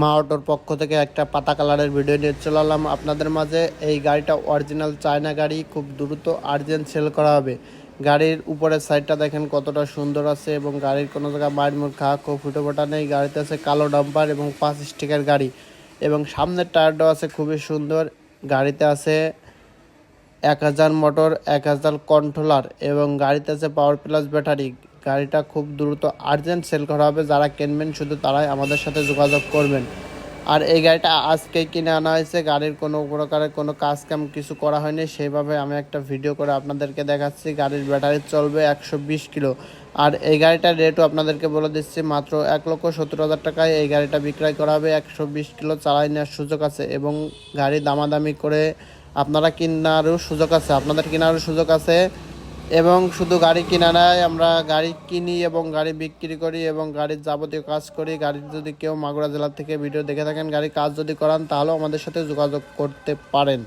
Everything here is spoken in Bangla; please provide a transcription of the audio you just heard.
মা অটোর পক্ষ থেকে একটা পাতা কালারের ভিডিও নিয়ে চলে এলাম। আপনাদের মাঝে এই গাড়িটা অরিজিনাল চায়না গাড়ি, খুব দ্রুত আর্জেন্ট সেল করা হবে। গাড়ির উপরের সাইডটা দেখেন কতটা সুন্দর আছে এবং গাড়ির কোনো জায়গায় বাইর মুখ, খা খুব ফুটো ফোটা নেই। গাড়িতে আছে কালো ডাম্পার এবং পাঁচ স্টিকের গাড়ি এবং সামনের টায়ারটাও আছে খুবই সুন্দর। গাড়িতে আছে এক হাজার মোটর এক হাজার কন্ট্রোলার এবং গাড়িতে আছে পাওয়ার প্লাস ব্যাটারি গাড়িটা খুব দ্রুত আর্জেন্ট সেল করা হবে, যারা কিনবেন শুধু তারাই আমাদের সাথে যোগাযোগ করবেন। আর এই গাড়িটা আজকে কিনে আনা হয়েছে, গাড়ির কোনো প্রকারের কোনো কাজ কাম কিছু করা হয়নি, সেইভাবে আমি একটা ভিডিও করে আপনাদেরকে দেখাচ্ছি, গাড়ির ব্যাটারি চলবে একশো বিশ কিলো। আর এই গাড়িটার রেটও আপনাদেরকে বলে দিচ্ছি, মাত্র এক লক্ষ সত্তর হাজার টাকায় এই গাড়িটা বিক্রয় করা হবে, একশো বিশ কিলো চালাই নেওয়ার সুযোগ আছে এবং গাড়ি দামাদামি করে আপনারা কেনারও সুযোগ আছে। আপনাদের কেনারও সুযোগ আছে এবং শুধু গাড়ি কিনা নাই, আমরা গাড়ি কিনি এবং গাড়ি বিক্রি করি এবং গাড়ির যাবতীয় কাজ করি। গাড়ির যদি কেউ মাগুরা জেলা থেকে ভিডিও দেখে থাকেন, গাড়ির কাজ যদি করান, তাহলেও আমাদের সাথে যোগাযোগ করতে পারেন।